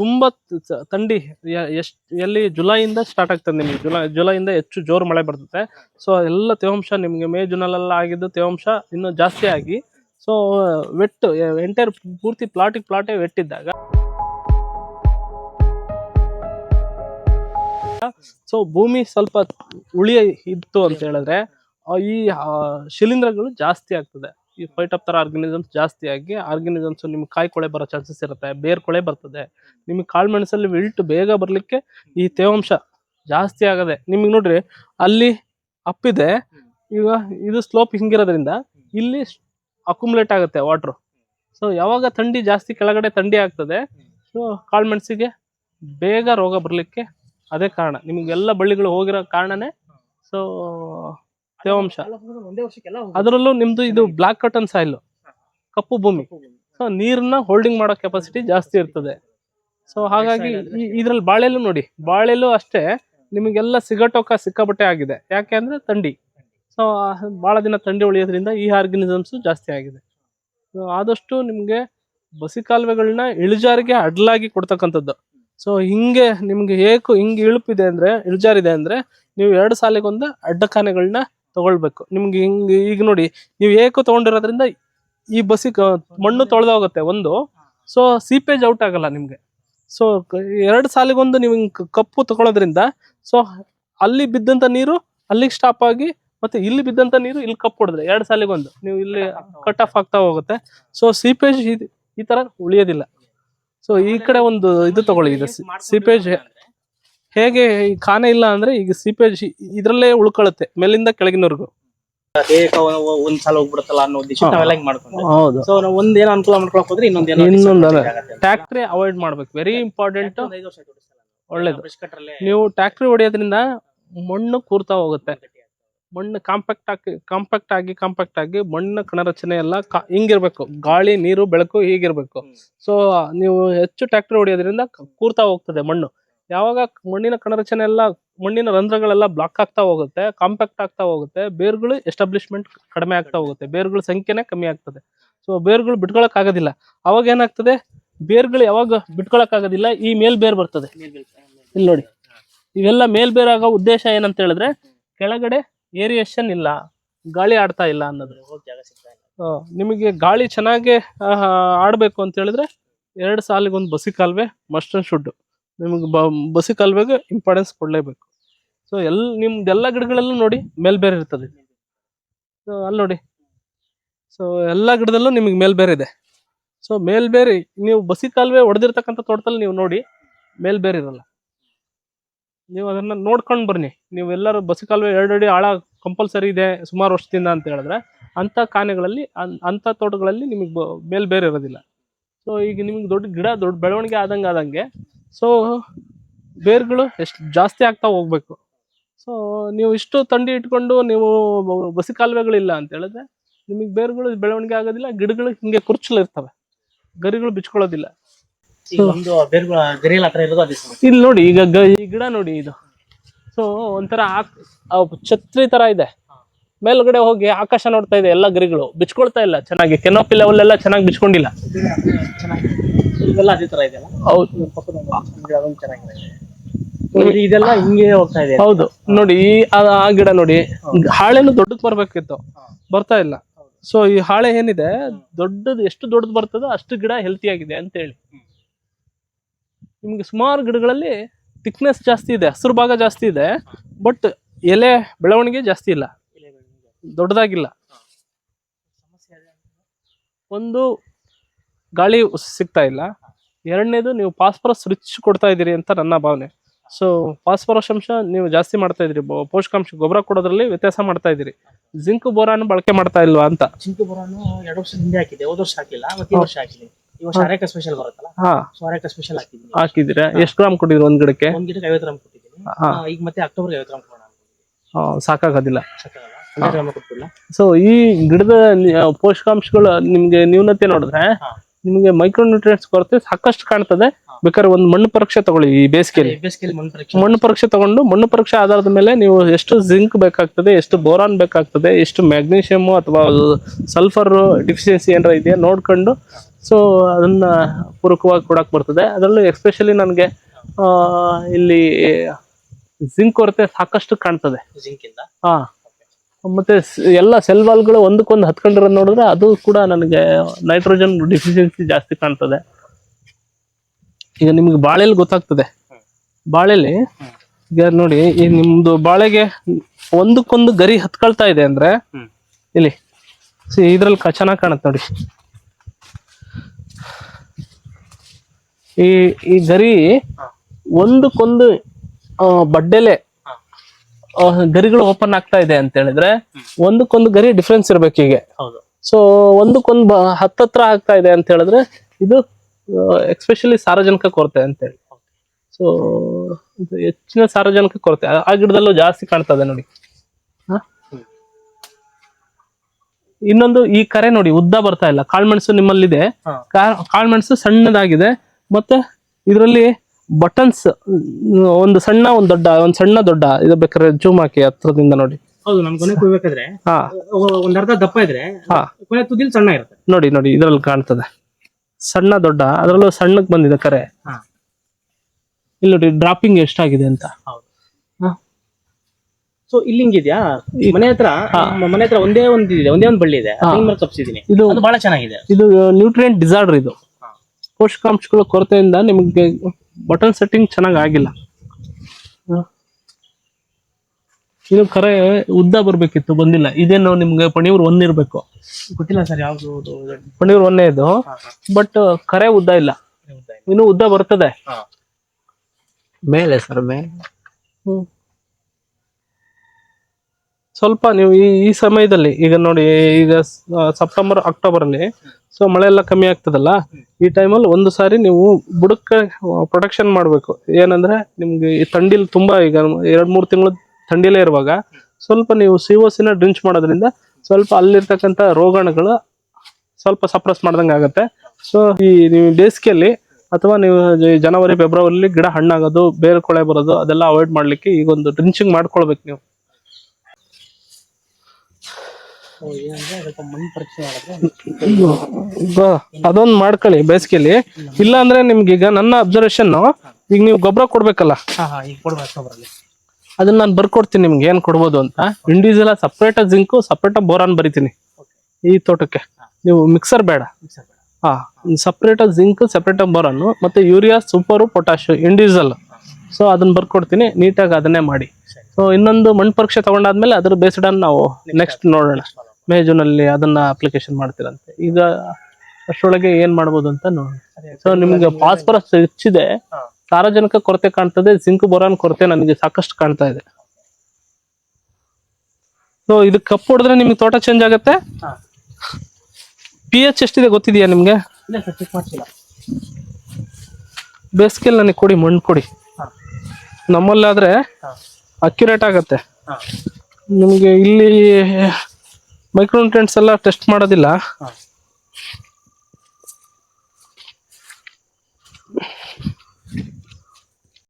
ತುಂಬಾ ತಂಡಿ ಎಷ್ಟು, ಎಲ್ಲಿ ಜುಲೈಯಿಂದ ಸ್ಟಾರ್ಟ್ ಆಗ್ತದೆ ನಿಮಗೆ. ಜುಲೈ, ಜುಲೈಯಿಂದ ಹೆಚ್ಚು ಜೋರು ಮಳೆ ಬರ್ತದೆ. ಸೊ ಎಲ್ಲ ತೇವಾಂಶ ನಿಮಗೆ ಮೇ ಜೂನಲ್ಲೆಲ್ಲ ಆಗಿದ್ದು ತೇವಾಂಶ ಇನ್ನೂ ಜಾಸ್ತಿ ಆಗಿ. ಸೊ ವೆಟ್ ಎಂಟೈರ್ ಪೂರ್ತಿ ಪ್ಲಾಟಿಗೆ ಪ್ಲಾಟೇ ವೆಟ್ಟಿದ್ದಾಗ. ಸೊ ಭೂಮಿ ಸ್ವಲ್ಪ ಉಳಿಯ ಇತ್ತು ಅಂತ ಹೇಳಿದ್ರೆ ಈ ಶಿಲೀಂಧ್ರಗಳು ಜಾಸ್ತಿ ಆಗ್ತದೆ. ಈ ಫೈಟೋಪ್ತರ ಆರ್ಗನಿಸಮ್ಸ್ ಜಾಸ್ತಿ ಆಗಿ ಆರ್ಗನಿಸಮ್ಸ್ ನಿಮ್ಗೆ ಕಾಯಿ ಕೊಳೆ ಬರೋ ಚಾನ್ಸಸ್ ಇರುತ್ತೆ, ಬೇರ್ ಕೊಳೆ ಬರ್ತದೆ. ನಿಮಗೆ ಕಾಳುಮೆಣಸಲ್ಲಿ ವಿಲ್ಟ್ ಬೇಗ ಬರಲಿಕ್ಕೆ ಈ ತೇವಾಂಶ ಜಾಸ್ತಿ ಆಗದೆ, ನಿಮಗೆ ನೋಡ್ರಿ ಅಲ್ಲಿ ಅಪ್ಪಿದೆ ಈಗ ಇದು ಸ್ಲೋಪ್ ಹಿಂಗಿರೋದ್ರಿಂದ ಇಲ್ಲಿ ಅಕ್ಯುಮುಲೇಟ್ ಆಗುತ್ತೆ ವಾಟ್ರು ಸೊ ಯಾವಾಗ ಥಂಡಿ ಜಾಸ್ತಿ ಕೆಳಗಡೆ ಥಂಡಿ ಆಗ್ತದೆ ಸೊ ಕಾಳುಮೆಣಸಿಗೆ ಬೇಗ ರೋಗ ಬರಲಿಕ್ಕೆ ಅದೇ ಕಾರಣ. ನಿಮಗೆಲ್ಲ ಬಳ್ಳಿಗಳು ಹೋಗಿರೋ ಕಾರಣನೇ ಸೊ ತೇವಾಂಶ. ಅದರಲ್ಲೂ ನಿಮ್ದು ಇದು ಬ್ಲಾಕ್ ಕಾಟನ್ ಸಾಯಿಲ್ ಕಪ್ಪು ಭೂಮಿ. ಸೊ ನೀರನ್ನ ಹೋಲ್ಡಿಂಗ್ ಮಾಡೋ ಕೆಪಾಸಿಟಿ ಜಾಸ್ತಿ ಇರ್ತದೆ. ಸೊ ಹಾಗಾಗಿ ಇದ್ರಲ್ಲಿ ಬಾಳೆಲು ನೋಡಿ. ಬಾಳೆಲು ಅಷ್ಟೇ ನಿಮಗೆಲ್ಲ ಸಿಗಟೋಕ ಸಿಕ್ಕಾಬಟ್ಟೆ ಆಗಿದೆ. ಯಾಕೆ ಅಂದ್ರೆ ತಂಡಿ ಸೊ ಬಹಳ ದಿನ ತಂಡಿ ಉಳಿಯೋದ್ರಿಂದ ಈ ಆರ್ಗನಿಸಮ್ಸ್ ಜಾಸ್ತಿ ಆಗಿದೆ. ಸೊ ಆದಷ್ಟು ನಿಮಗೆ ಬಸಿ ಕಾಲುವೆಗಳನ್ನ ಇಳಿಜಾರಿಗೆ ಅಡ್ಲಾಗಿ ಕೊಡ್ತಕ್ಕಂಥದ್ದು. ಸೊ ಹಿಂಗೆ ನಿಮ್ಗೆ ಏಕು ಹಿಂಗೆ ಇಳುಪಿದೆ ಅಂದ್ರೆ ಇಳಿಜಾರಿದೆ ಅಂದ್ರೆ ನೀವು ಎರಡು ಸಾಲಿಗೊಂದು ಅಡ್ಡಖಾನೆಗಳನ್ನ ತಗೊಳ್ಬೇಕು. ನಿಮ್ಗೆ ಹಿಂಗೆ ಈಗ ನೋಡಿ ನೀವು ಏಕು ತಗೊಂಡಿರೋದ್ರಿಂದ ಈ ಬಸ್ಸಿಗೆ ಮಣ್ಣು ತೊಳೆದ ಹೋಗುತ್ತೆ ಒಂದು. ಸೊ ಸೀಪೇಜ್ ಔಟ್ ಆಗಲ್ಲ ನಿಮ್ಗೆ. ಸೊ ಎರಡು ಸಾಲಿಗೊಂದು ನೀವು ಹಿಂಗ್ ಕಪ್ಪು ತಗೊಳ್ಳೋದ್ರಿಂದ ಸೊ ಅಲ್ಲಿ ಬಿದ್ದಂತ ನೀರು ಅಲ್ಲಿಗೆ ಸ್ಟಾಪ್ ಆಗಿ ಮತ್ತೆ ಇಲ್ಲಿ ಬಿದ್ದಂತ ನೀರು ಇಲ್ಲಿ ಕಪ್ಪು ಹೊಡೆದ್ರೆ ಎರಡು ಸಾಲಿಗೊಂದು. ನೀವು ಇಲ್ಲಿ ಕಟ್ ಆಫ್ ಆಗ್ತಾ ಹೋಗುತ್ತೆ. ಸೊ ಸೀಪೇಜ್ ಈ ತರ ಉಳಿಯೋದಿಲ್ಲ. ಸೊ ಈ ಕಡೆ ಒಂದು ಇದು ತಗೊಳ್ಳಿ ಇದು ಸೀಪೇಜ್ ಹೇಗೆ ಈ ಖಾನೆ ಇಲ್ಲ ಅಂದ್ರೆ ಈಗ ಸೀಪೇಜ್ ಇದ್ರಲ್ಲೇ ಉಳ್ಕೊಳ್ಳುತ್ತೆ ಮೇಲಿಂದ ಕೆಳಗಿನವರೆಗೂ. ದೇಹಕ್ಕೆ ಒಂದ್ ಸಲ ಹೋಗ್ಬಿಡುತ್ತಲ್ಲ ಅನ್ನೋ ಉದ್ದೇಶ ನಾವೆಲ್ಲ ಹಿಂಗ್ ಮಾಡ್ಕೊಂಡು ಹೌದು. ಸೊ ನಾವು ಒಂದೇನೋ ಅನುಕೂಲ ಮಾಡ್ಕೊಳಕ್ ಹೋದ್ರೆ ಇನ್ನೊಂದೇನೋ ಟ್ಯಾಕ್ಟ್ರಿ ಅವಾಯ್ಡ್ ಮಾಡ್ಬೇಕು. Very important. ಒಳ್ಳೇದು. ನೀವು ಟ್ಯಾಕ್ಟ್ರಿ ಹೊಡೆಯೋದ್ರಿಂದ ಮಣ್ಣು ಕೂರ್ತಾ ಹೋಗುತ್ತೆ. ಮಣ್ಣು ಕಾಂಪ್ಯಾಕ್ಟ್ ಆಗಿ ಕಾಂಪ್ಯಾಕ್ಟ್ ಆಗಿ ಕಾಂಪ್ಯಾಕ್ಟ್ ಆಗಿ ಮಣ್ಣು ಕಣರಚನೆ ಎಲ್ಲ ಹಿಂಗಿರ್ಬೇಕು. ಗಾಳಿ ನೀರು ಬೆಳಕು ಹೀಗಿರ್ಬೇಕು. ಸೊ ನೀವು ಹೆಚ್ಚು ಟ್ಯಾಕ್ಟ್ರಿ ಹೊಡೆಯೋದ್ರಿಂದ ಕೂರ್ತಾ ಹೋಗ್ತದೆ ಮಣ್ಣು. ಯಾವಾಗ ಮಣ್ಣಿನ ಕಣರಚನೆ ಎಲ್ಲ ಮಣ್ಣಿನ ರಂಧ್ರಗಳೆಲ್ಲ ಬ್ಲಾಕ್ ಆಗ್ತಾ ಹೋಗುತ್ತೆ ಕಾಂಪ್ಯಾಕ್ಟ್ ಆಗ್ತಾ ಹೋಗುತ್ತೆ, ಬೇರ್ಗಳು ಎಸ್ಟಾಬ್ಲಿಷ್ಮೆಂಟ್ ಕಡಿಮೆ ಆಗ್ತಾ ಹೋಗುತ್ತೆ, ಬೇರ್ಗಳ ಸಂಖ್ಯೆನೇ ಕಮ್ಮಿ ಆಗ್ತದೆ. ಸೊ ಬೇರ್ಗಳು ಬಿಟ್ಕೊಳಕ್ ಆಗೋದಿಲ್ಲ. ಅವಾಗ ಏನಾಗ್ತದೆ? ಬೇರ್ಗಳು ಯಾವಾಗ ಬಿಟ್ಕೊಳಕ್ ಆಗೋದಿಲ್ಲ, ಈ ಮೇಲ್ ಬೇರ್ ಬರ್ತದೆ. ಇಲ್ಲಿ ನೋಡಿ. ಇವೆಲ್ಲ ಮೇಲ್ಬೇರಾಗೋ ಉದ್ದೇಶ ಏನಂತ ಹೇಳಿದ್ರೆ, ಕೆಳಗಡೆ ಏರಿಯೇಷನ್ ಇಲ್ಲ, ಗಾಳಿ ಆಡ್ತಾ ಇಲ್ಲ ಅನ್ನೋದು. ನಿಮಗೆ ಗಾಳಿ ಚೆನ್ನಾಗಿ ಆಡಬೇಕು ಅಂತ ಹೇಳಿದ್ರೆ, ಎರಡು ಸಾಲಿಗೊಂದು ಬಸಿ ಕಾಲುವೆ ಮಸ್ಟ್ ಅಂಡ್ ಶುಡ್ ಬ, ಬಸಿ ಕಾಲುವೆಗೆ ಇಂಪಾರ್ಟೆನ್ಸ್ ಕೊಡಲೇಬೇಕು. ಸೊ ಎಲ್, ನಿಮ್ದೆಲ್ಲ ಗಿಡಗಳಲ್ಲೂ ನೋಡಿ ಮೇಲ್ಬೇರೆ ಇರ್ತದೆ. ಸೊ ಅಲ್ಲಿ ನೋಡಿ. ಸೊ ಎಲ್ಲ ಗಿಡದಲ್ಲೂ ನಿಮಗೆ ಮೇಲ್ಬೇರೆ ಇದೆ. ಸೊ ಮೇಲ್ಬೇರೆ, ನೀವು ಬಸಿ ಕಾಲುವೆ ಹೊಡೆದಿರ್ತಕ್ಕಂಥ ತೋಟದಲ್ಲಿ ನೀವು ನೋಡಿ ಮೇಲ್ಬೇರೆ ಇರಲ್ಲ. ನೀವು ಅದನ್ನು ನೋಡ್ಕೊಂಡು ಬನ್ನಿ ನೀವು ಎಲ್ಲರೂ ಬಸಿ ಕಾಲುವೆ ಎರಡು ಅಡಿ ಆಳ ಕಂಪಲ್ಸರಿ ಇದೆ ಸುಮಾರು ವರ್ಷದಿಂದ ಅಂತ ಹೇಳಿದ್ರೆ, ಅಂಥ ಕಾನೆಗಳಲ್ಲಿ ಅಂಥ ತೋಟಗಳಲ್ಲಿ ನಿಮಗೆ ಮೇಲ್ಬೇರೆ ಇರೋದಿಲ್ಲ. ಸೊ ಈಗ ನಿಮ್ಗೆ ದೊಡ್ಡ ಗಿಡ, ದೊಡ್ಡ ಬೆಳವಣಿಗೆ ಆದಂಗೆ ಆದಂಗೆ ಸೊ ಬೇರ್ಗಳು ಎಷ್ಟು ಜಾಸ್ತಿ ಆಗ್ತಾ ಹೋಗ್ಬೇಕು. ಸೊ ನೀವು ಇಷ್ಟು ತಂಡಿ ಇಟ್ಕೊಂಡು ನೀವು ಬಸಿ ಕಾಲುವೆಗಳಿಲ್ಲ ಅಂತ ಹೇಳಿದ್ರೆ ನಿಮಗೆ ಬೇರುಗಳು ಬೆಳವಣಿಗೆ ಆಗೋದಿಲ್ಲ ಗಿಡಗಳು ಹಿಂಗೆ ಕುರ್ಚಲು ಇರ್ತವೆ. ಗರಿಗಳು ಬಿಚ್ಕೊಳ್ಳೋದಿಲ್ಲ. ಇಲ್ಲಿ ನೋಡಿ ಈಗ ಈ ಗಿಡ ನೋಡಿ ಇದು. ಸೊ ಒಂಥರ ಛತ್ರಿ ತರ ಇದೆ. ಮೇಲ್ಗಡೆ ಹೋಗಿ ಆಕಾಶ ನೋಡ್ತಾ ಇದೆ ಎಲ್ಲ ಗರಿಗಳು. ಬಿಚ್ಕೊಳ್ತಾ ಇಲ್ಲ ಚೆನ್ನಾಗಿ. ಕೆನೋಪಿ ಲೆವೆಲ್ ಎಲ್ಲ ಚೆನ್ನಾಗಿ ಬಿಚ್ಕೊಂಡಿಲ್ಲ. ಚೆನ್ನಾಗಿದೆ ಇದೆಲ್ಲ ಅದೇ ತರ ಇದೆಯಲ್ಲ? ಹೌದು. ಇದ್ರ ಪಕ್ಕದ ಒಂದು ಗಿಡ ಅದೊಂದು ಚೆನ್ನಾಗಿದೆ. So ಇದೆಲ್ಲ ಹಿಂಗೆ ಹೋಗ್ತಾ ಇದೆ. ಹೌದು. ನೋಡಿ ಈ ಆ ಆ ಗಿಡ ನೋಡಿ ಹಾಳೆನು ದೊಡ್ಡದ್ ಬರ್ಬೇಕಿತ್ತು. ಬರ್ತಾ ಇಲ್ಲ. ಸೊ ಈ ಹಾಳೆ ಏನಿದೆ? ದೊಡ್ಡದು ಎಷ್ಟು ದೊಡ್ಡದು ಬರ್ತದೋ ಅಷ್ಟು ಗಿಡ ಹೆಲ್ತಿ ಆಗಿದೆ ಅಂತ ಹೇಳಿ. ನಿಮ್ಗೆ ಸುಮಾರು ಗಿಡಗಳಲ್ಲಿ ಥಿಕ್ನೆಸ್ ಜಾಸ್ತಿ ಇದೆ ಹಸಿರು ಭಾಗ ಜಾಸ್ತಿ ಇದೆ ಬಟ್ ಎಲೆ ಬೆಳವಣಿಗೆ ಜಾಸ್ತಿ ಇಲ್ಲ. ದೊಡ್ಡದಾಗಿಲ್ಲ. ಒಂದು ಗಾಳಿ ಸಿಗ್ತಾ ಇಲ್ಲ. ಎರಡನೇದು ನೀವು ಫಾಸ್ಫರಸ್ ರಿಚ್ ಕೊಡ್ತಾ ಇದ್ದೀರಿ ಅಂತ ನನ್ನ ಭಾವನೆ. ಸೊ ಫಾಸ್ಫರಸ್ ಅಂಶ ನೀವು ಜಾಸ್ತಿ ಮಾಡ್ತಾ ಇದ್ರಿ ಪೋಷಕಾಂಶ ಗೊಬ್ಬರ ಕೊಡೋದ್ರಲ್ಲಿ ವ್ಯತ್ಯಾಸ ಮಾಡ್ತಾ ಇದ್ದೀರಿ. ಜಿಂಕ್ ಬೋರಾನ್ ಬಳಕೆ ಮಾಡ್ತಾ ಇಲ್ವಾ ಅಂತ. ಜಿಂಕ್ ಬೋರಾನು ಎರಡು ವರ್ಷ ಹಿಂದೆ ಹಾಕಿದೆ ಹೋದ ವರ್ಷ ಹಾಕಿಲ್ಲ ಮತ್ತೆ ವರ್ಷ ಹಾಕಿದೆ. ಈ ವರ್ಷ ಅರೇಕ ಸ್ಪೆಷಲ್ ಬರುತ್ತಲ್ಲ? ಹಾ. ಸೊ ಅರೇಕ ಸ್ಪೆಷಲ್ ಹಾಕಿದ್ದೀನಿ. ಹಾಕಿದ್ದೀರಾ? ಎಷ್ಟು ಗ್ರಾಮ್ ಕೊಟ್ಟಿದ್ರು ಒಂದ್ ಗಿಡಕ್ಕೆ? ಒಂದ್ ಗಿಡಕ್ಕೆ ಐವತ್ತು ಗ್ರಾಮ್ ಕೊಟ್ಟಿದ್ದೀನಿ. ಈಗ ಮತ್ತೆ ಅಕ್ಟೋಬರ್ ಐವತ್ತು ಗ್ರಾಮ್ ಕೊಡೋಣ ಸಾಕಾಗೋದಿಲ್ಲ. ಸೊ ಈ ಗಿಡದ ಪೋಷಕಾಂಶಗಳು ನಿಮ್ಗೆ ನ್ಯೂನತೆ ನೋಡಿದ್ರೆ ಹಾ. ಮೈಕ್ರೋ ನ್ಯೂಟ್ರಿಯೆಂಟ್ಸ್ ಕೊರತೆ ಸಾಕಷ್ಟು ಕಾಣ್ತದೆ. ಬೇಕಾದ್ರೆ ಒಂದು ಮಣ್ಣು ಪರೀಕ್ಷೆ ತಗೊಳ್ಳಿ ಈ ಬೇಸಿಗೆಯಲ್ಲಿ. ಮಣ್ಣು ಪರೀಕ್ಷೆ. ತಗೊಂಡು ಮಣ್ಣು ಪರೀಕ್ಷೆ ಆಧಾರದ ಮೇಲೆ ನೀವು ಎಷ್ಟು ಜಿಂಕ್ ಬೇಕಾಗ್ತದೆ ಎಷ್ಟು ಬೋರಾನ್ ಬೇಕಾಗ್ತದೆ ಎಷ್ಟು ಮ್ಯಾಗ್ನೀಷಿಯಮ್ ಅಥವಾ ಸಲ್ಫರ್ ಡಿಫಿಷಿಯನ್ಸಿ ಏನಾರ ಇದೆಯಾ ನೋಡ್ಕೊಂಡು ಸೊ ಅದನ್ನ ಪೂರಕವಾಗಿ ಕೊಡಕ್ ಬರ್ತದೆ. ಅದರಲ್ಲೂ ಎಸ್ಪೆಷಲಿ ನನಗೆ ಇಲ್ಲಿ ಜಿಂಕ್ ಕೊರತೆ ಸಾಕಷ್ಟು ಕಾಣ್ತದೆ. ಜಿಂಕ್ ಇಂದ? ಹಾ. ಮತ್ತೆ ಎಲ್ಲ ಸೆಲ್ ವಾಲ್ಗಳು ಒಂದಕ್ಕೊಂದು ಹತ್ಕೊಂಡಿರೋದು ನೋಡಿದ್ರೆ ಅದು ಕೂಡ ನನಗೆ ನೈಟ್ರೋಜನ್ ಡಿಫಿಷಿಯನ್ಸಿ ಜಾಸ್ತಿ ಕಾಣ್ತದೆ. ಈಗ ನಿಮ್ಗೆ ಬಾಳೆಲಿ ಗೊತ್ತಾಗ್ತದೆ. ಬಾಳೆಲಿ ಈಗ ನೋಡಿ ಈ ನಿಮ್ದು ಬಾಳೆಗೆ ಒಂದಕ್ಕೊಂದು ಗರಿ ಹತ್ಕೊಳ್ತಾ ಇದೆ ಅಂದ್ರೆ ಇಲ್ಲಿ ಸಿ ಇದ್ರಲ್ಲಿ ಚೆನ್ನಾಗಿ ಕಾಣುತ್ತೆ ನೋಡಿ. ಈ ಈ ಗರಿ ಒಂದಕ್ಕೊಂದು ಬಡ್ಡೆಲೆ ಗರಿಗಳು ಓಪನ್ ಆಗ್ತಾ ಇದೆ ಅಂತ ಹೇಳಿದ್ರೆ ಒಂದಕ್ಕೊಂದು ಗರಿ ಡಿಫ್ರೆನ್ಸ್ ಇರ್ಬೇಕು ಹೀಗೆ. ಸೊ ಒಂದಕ್ಕೊಂದು ಹತ್ತತ್ರ ಆಗ್ತಾ ಇದೆ ಅಂತ ಹೇಳಿದ್ರೆ ಇದು ಎಕ್ಸ್ಪೆಷಲಿ ಸಾರಜನಕ ಕೊರತೆ ಅಂತ ಹೇಳಿ. ಸೊ ಇದು ಹೆಚ್ಚಿನ ಸಾರಜನಕ ಕೊರತೆ. ಆ- ಗಿಡದಲ್ಲೂ ಜಾಸ್ತಿ ಕಾಣ್ತಾ ಇದೆ ನೋಡಿ? ಇನ್ನೊಂದು ಈ ಕರೆ ನೋಡಿ ಉದ್ದ ಬರ್ತಾ ಇಲ್ಲ. ಕಾಳ್ಮೆಣಸು ನಿಮ್ಮಲ್ಲಿದೆ. ಕಾಳ್ಮೆಣಸು ಸಣ್ಣದಾಗಿದೆ. ಮತ್ತೆ ಇದರಲ್ಲಿ ಬಟನ್ಸ್ ಒಂದು ಸಣ್ಣ ಒಂದು ದೊಡ್ಡ ಒಂದು ಸಣ್ಣ ದೊಡ್ಡ ಇದು ಬೇಕಾದ್ರೆ ಜೂಮ್ ಹಾಕಿ ಹತ್ರದಿಂದ ನೋಡಿ. ಹೌದು ನಮ್ ಕೊನೆ ಕುಯ್ಬೇಕಾದ್ರೆ ಹಾ. ಒಂದ್ ಅರ್ಧ ದಪ್ಪ ಇದ್ರೆ ಹಾ. ಕೊನೆ ತುದಿಲ್ ಸಣ್ಣ ಇರುತ್ತೆ. ನೋಡಿ ನೋಡಿ ಇದ್ರಲ್ಲಿ ಕಾಣ್ತದೆ. ಸಣ್ಣ ದೊಡ್ಡ ಅದರಲ್ಲೂ ಸಣ್ಣಕ್ ಬಂದಿದೆ ಕರೆ. ಹಾ. ಇಲ್ಲಿ ನೋಡಿ ಡ್ರಾಪಿಂಗ್ ಎಷ್ಟಾಗಿದೆ ಅಂತ. ಸೊ ಇಲ್ಲಿ ಹಿಂಗಿದ್ಯಾ? ಮನೆ ಹತ್ರ ಮ- ಮನೆ ಹತ್ರ ಒಂದೇ ಒಂದ್ ಇದೆ ಒಂದೇ ಒಂದ್ ಬಳ್ಳಿ ಇದೆ. ಅದನ್ನ ಮೇಲೆ ಕಪ್ಸಿದೀನಿ ಇದು ಅದು ಬಹಳ ಚೆನ್ನಾಗಿದೆ. ಇದು ನ್ಯೂಟ್ರಿಯೆಂಟ್ ಡಿಸಾರ್ಡರ್ ಇದು. ಪೋಷಕಾಂಶಗಳ ಕೊರತೆಯಿಂದ ನಿಮಗೆ ಬಟನ್ ಸೆಟ್ಟಿಂಗ್ ಚೆನ್ನಾಗಿ ಆಗಿಲ್ಲ. ಇದು ಕರೆ ಉದ್ದ ಬರ್ಬೇಕಿತ್ತು ಬಂದಿಲ್ಲ. ಇದೇನು ನಿಮ್ಗೆ ಪಣಿಯೂರ್ ಒನ್ ಇರ್ಬೇಕು. ಗೊತ್ತಿಲ್ಲ ಸರ್ ಯಾವ್ದು ಪಣಿಯೂರ್ ಒನ್ನೇ ಇದು. ಬಟ್ ಕರೆ ಉದ್ದ ಇಲ್ಲ. ಇನ್ನು ಉದ್ದ ಬರ್ತದೆ. ಮೇಲೆ ಸರ್ ಮೇಲೆ. ಹ್ಮ್. ಸ್ವಲ್ಪ ನೀವು ಈ ಈ ಸಮಯದಲ್ಲಿ, ಈಗ ನೋಡಿ, ಈಗ ಸೆಪ್ಟೆಂಬರ್ ಅಕ್ಟೋಬರ್ ಅಲ್ಲಿ ಸೊ ಮಳೆ ಎಲ್ಲ ಕಮ್ಮಿ ಆಗ್ತದಲ್ಲ, ಈ ಟೈಮಲ್ಲಿ ಒಂದು ಸಾರಿ ನೀವು ಬುಡಕ್ಕೆ ಪ್ರೊಟೆಕ್ಷನ್ ಮಾಡಬೇಕು. ಏನಂದ್ರೆ, ನಿಮ್ಗೆ ಈ ಥಂಡಿಲಿ ತುಂಬಾ ಈಗ ಎರಡ್, ಮೂರು ತಿಂಗಳು ಥಂಡಿಲೇ ಇರುವಾಗ, ಸ್ವಲ್ಪ ನೀವು ಸಿ ಓ ಸಿನ ಡ್ರಿಂಚ್ ಮಾಡೋದ್ರಿಂದ ಸ್ವಲ್ಪ ಅಲ್ಲಿರ್ತಕ್ಕಂಥ ರೋಗಾಣುಗಳು ಸ್ವಲ್ಪ ಸಪ್ರೆಸ್ ಮಾಡ್ದಂಗೆ ಆಗುತ್ತೆ. ಸೊ ಈ ನೀವು ಬೇಸಿಗೆಯಲ್ಲಿ ಅಥವಾ ನೀವು ಜನವರಿ ಫೆಬ್ರವರಿಲಿ ಗಿಡ ಹಣ್ಣಾಗೋದು ಬೇರೆ ಕೊಳೆ ಬರೋದು, ಅದೆಲ್ಲ ಅವಾಯ್ಡ್ ಮಾಡ್ಲಿಕ್ಕೆ ಈಗ ಒಂದು ಡ್ರಿಂಚಿಂಗ್ ಮಾಡ್ಕೊಳ್ಬೇಕು ನೀವು ಏನಂದ್ರೆ ಸ್ವಲ್ಪ ಮಣ್ಣು ಪರೀಕ್ಷೆ ಮಾಡಿದ್ರೆ ಬ- ಅದೊಂದ್ ಮಾಡ್ಕೊಳ್ಳಿ ಬೇಸಿಗೆಲಿ. ಇಲ್ಲ ಅಂದ್ರೆ ನಿಮ್ಗೆ ಈಗ ನನ್ನ ಅಬ್ಸರ್ವೇಷನ್ ಈಗ ನೀವು ಗೊಬ್ಬರ ಕೊಡ್ಬೇಕಲ್ಲ. ಅದನ್ನ ನಾನು ಬರ್ಕೊಡ್ತೀನಿ ನಿಮ್ಗೆ ಏನ್ ಕೊಡ್ಬೋದು ಅಂತ. Individual separate zinc separate boron ಬರಿತೀನಿ. ಈ ತೋಟಕ್ಕೆ. ನೀವು ಮಿಕ್ಸರ್ ಬೇಡ. ಹಾ ಸಪ್ರೇಟ್ ಜಿಂಕ್ ಸಪ್ರೇಟ್ ಬೋರಾನ್ ಮತ್ತೆ urea super potash individual so ಅದನ್ನ ಬರ್ಕೊಡ್ತೀನಿ. ನೀಟಾಗಿ ಅದನ್ನೇ ಮಾಡಿ. ಸೊ ಇನ್ನೊಂದು ಮಣ್ಣು ಪರೀಕ್ಷೆ ತಗೊಂಡಾದ್ಮೇಲೆ ಅದ್ರ ಬೇಸ್ಡ್ ನಾವು ನೆಕ್ಸ್ಟ್ ನೋಡೋಣ. ಮೇ ಜೂನ್ ಅಲ್ಲಿ ಅದನ್ನ ಅಪ್ಲಿಕೇಶನ್ ಮಾಡ್ತೀರಂತೆ. ಈಗ ಅಷ್ಟರೊಳಗೆ ಏನ್ ಮಾಡ್ಬೋದು ಅಂತ ನೋಡಿ ಸೊ ನಿಮ್ಗೆ ಫಾಸ್ಫರಸ್ ಹೆಚ್ಚಿದೆ. ಸಾರ್ವಜನಿಕ ಸಾರಜನಕ ಕೊರತೆ ಕಾಣ್ತದೆ ಜಿಂಕ್ ಬೊರಾನ್ ಕೊರತೆ ನನಗೆ ಸಾಕಷ್ಟು ಕಾಣ್ತಾ ಇದೆ. ಸೊ ಇದು ಕಪ್ಪು ಹೊಡೆದ್ರೆ ನಿಮ್ಗೆ ತೋಟ ಚೇಂಜ್ ಆಗುತ್ತೆ? ಪಿ ಎಚ್ ಎಷ್ಟಿದೆ ಗೊತ್ತಿದೆಯಾ ನಿಮ್ಗೆ? ಬೇಸಿಗೆಲ್ ನನಗೆ ಕೊಡಿ ಮಣ್ಣು ಕೊಡಿ. ನಮ್ಮಲ್ಲಾದ್ರೆ ಅಕ್ಯುರೇಟ್ ಆಗತ್ತೆ. ನಿಮಗೆ ಇಲ್ಲಿ ಮೈಕ್ರೋನ್ಯೂಟ್ರೆಂಟ್ಸ್ ಎಲ್ಲ ಟೆಸ್ಟ್ ಮಾಡೋದಿಲ್ಲ.